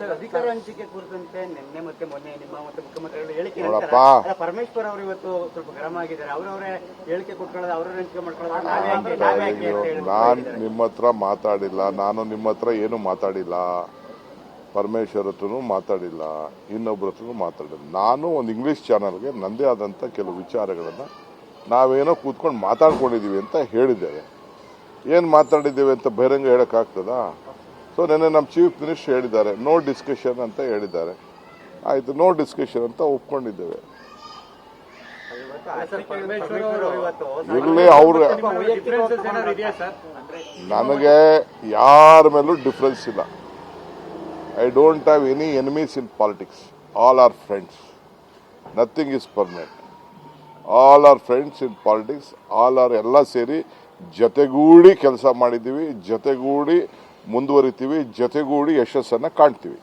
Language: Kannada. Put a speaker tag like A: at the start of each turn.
A: ಸರ್ ಅಧಿಕಾರ ಹಂಚಿಕೆ ಕುರಿತಂತೆ ನಿನ್ನೆ ಮತ್ತೆ ಮೊನ್ನೆ ನಿಮ್ಮ ಮತ್ತೆ ಮುಖ್ಯಮಂತ್ರಿಗಳು ಹೇಳಿಕೆ
B: ನೋಡಪ್ಪ.
A: ನಂತರ ಅಲ್ಲ, ಪರಮೇಶ್ವರ್ ಅವರು ಇವತ್ತು ಸ್ವಲ್ಪ ಗರಂ ಆಗಿದ್ದಾರೆ. ಅವರವರೇ ಹೇಳಿಕೆ ಕೊಟ್ಕೊಳ್ಳೋದು ಅವರವರೇ ಹಂಚಿಕೆ ಮಾಡ್ಕೊಳ್ಳೋದು ನಾವೇ ಯಾಕೆ ನಾವೇ ಯಾಕೆ ಅಂತ ಹೇಳಿ
B: ನಾನು ನಿಮ್ಮ ಹತ್ರ ಮಾತಾಡಿಲ್ಲ ನಾನು ನಿಮ್ಮ ಹತ್ರ ಏನು ಮಾತಾಡಿಲ್ಲ. ಪರಮೇಶ್ವರ್ ಹತ್ರನು ಮಾತಾಡಿಲ್ಲ ಇನ್ನೊಬ್ಬರ ಹತ್ರನೂ ಮಾತಾಡಿಲ್ಲ. ನಾನು ಒಂದು ಇಂಗ್ಲೀಷ್ ಚಾನಲ್ಗೆ ನನ್ನದೇ ಆದಂಥ ಕೆಲವು ವಿಚಾರಗಳನ್ನು ನಾವೇನೋ ಕೂತ್ಕೊಂಡು ಮಾತಾಡ್ಕೊಂಡಿದ್ದೀವಿ ಅಂತ ಹೇಳಿದ್ದೇವೆ. ಏನು ಮಾತಾಡಿದ್ದೇವೆ ಅಂತ ಬಹಿರಂಗ ಹೇಳೋಕ್ಕಾಗ್ತದಾ? ಸೊ ನಿನ್ನೆ ನಮ್ಮ ಚೀಫ್ ಮಿನಿಸ್ಟರ್ ಹೇಳಿದ್ದಾರೆ ನೋ ಡಿಸ್ಕಷನ್ ಅಂತ ಹೇಳಿದ್ದಾರೆ. ಆಯಿತು ನೋ ಡಿಸ್ಕಷನ್ ಅಂತ ಒಪ್ಕೊಂಡಿದ್ದೇವೆ. ಇರಲಿ, ಅವರು ನನಗೆ ಯಾರ ಮೇಲೂ ಡಿಫ್ರೆನ್ಸ್ ಇಲ್ಲ. I don't have any enemies in politics all are friends nothing is permanent all are friends in politics all are ಎಲ್ಲ ಸೇರಿ ಜೊತೆಗೂಡಿ ಕೆಲಸ ಮಾಡಿದ್ದೀವಿ. ಜೊತೆಗೂಡಿ ಮುಂದುವರಿತೀವಿ ಜೊತೆಗೂಡಿ ಯಶಸ್ಸನ್ನು ಕಾಣ್ತೀವಿ.